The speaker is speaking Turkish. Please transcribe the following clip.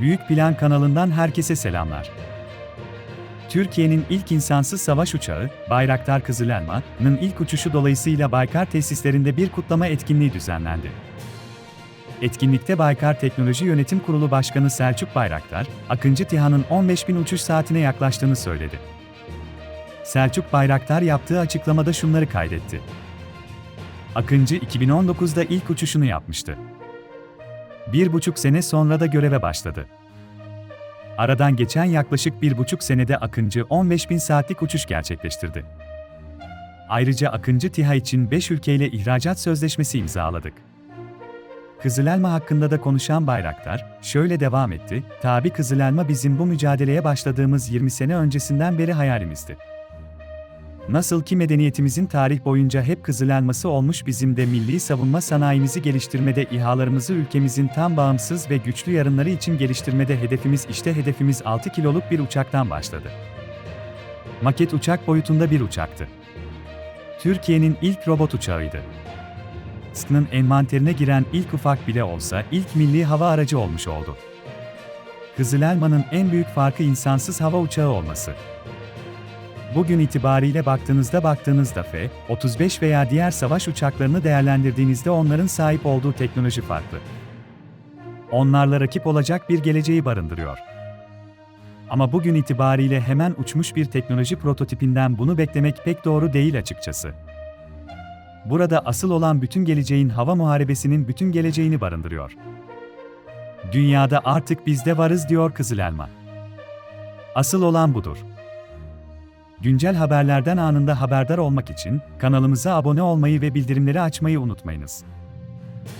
Büyük Plan kanalından herkese selamlar. Türkiye'nin ilk insansız savaş uçağı, Bayraktar Kızılelma'nın ilk uçuşu dolayısıyla Baykar tesislerinde bir kutlama etkinliği düzenlendi. Etkinlikte Baykar Teknoloji Yönetim Kurulu Başkanı Selçuk Bayraktar, Akıncı TİHA'nın 15 bin uçuş saatine yaklaştığını söyledi. Selçuk Bayraktar yaptığı açıklamada şunları kaydetti. Akıncı 2019'da ilk uçuşunu yapmıştı. Bir buçuk sene sonra da göreve başladı. Aradan geçen yaklaşık bir buçuk senede Akıncı 15 bin saatlik uçuş gerçekleştirdi. Ayrıca Akıncı TİHA için 5 ülkeyle ihracat sözleşmesi imzaladık. Kızılelma hakkında da konuşan Bayraktar, şöyle devam etti, tabi Kızılelma bizim bu mücadeleye başladığımız 20 sene öncesinden beri hayalimizdi. Nasıl ki medeniyetimizin tarih boyunca hep kızılelması olmuş bizim de milli savunma sanayimizi geliştirmede İHA'larımızı ülkemizin tam bağımsız ve güçlü yarınları için geliştirmede hedefimiz işte hedefimiz 6 kiloluk bir uçaktan başladı. Maket uçak boyutunda bir uçaktı. Türkiye'nin ilk robot uçağıydı. SK'nın envanterine giren ilk ufak bile olsa ilk milli hava aracı olmuş oldu. Kızılelma'nın en büyük farkı insansız hava uçağı olması. Bugün itibariyle baktığınızda baktığınızda F-35 veya diğer savaş uçaklarını değerlendirdiğinizde onların sahip olduğu teknoloji farklı. Onlarla rakip olacak bir geleceği barındırıyor. Ama bugün itibariyle hemen uçmuş bir teknoloji prototipinden bunu beklemek pek doğru değil açıkçası. Burada asıl olan bütün geleceğin hava muharebesinin bütün geleceğini barındırıyor. Dünyada artık bizde varız diyor Kızılelma. Asıl olan budur. Güncel haberlerden anında haberdar olmak için kanalımıza abone olmayı ve bildirimleri açmayı unutmayınız.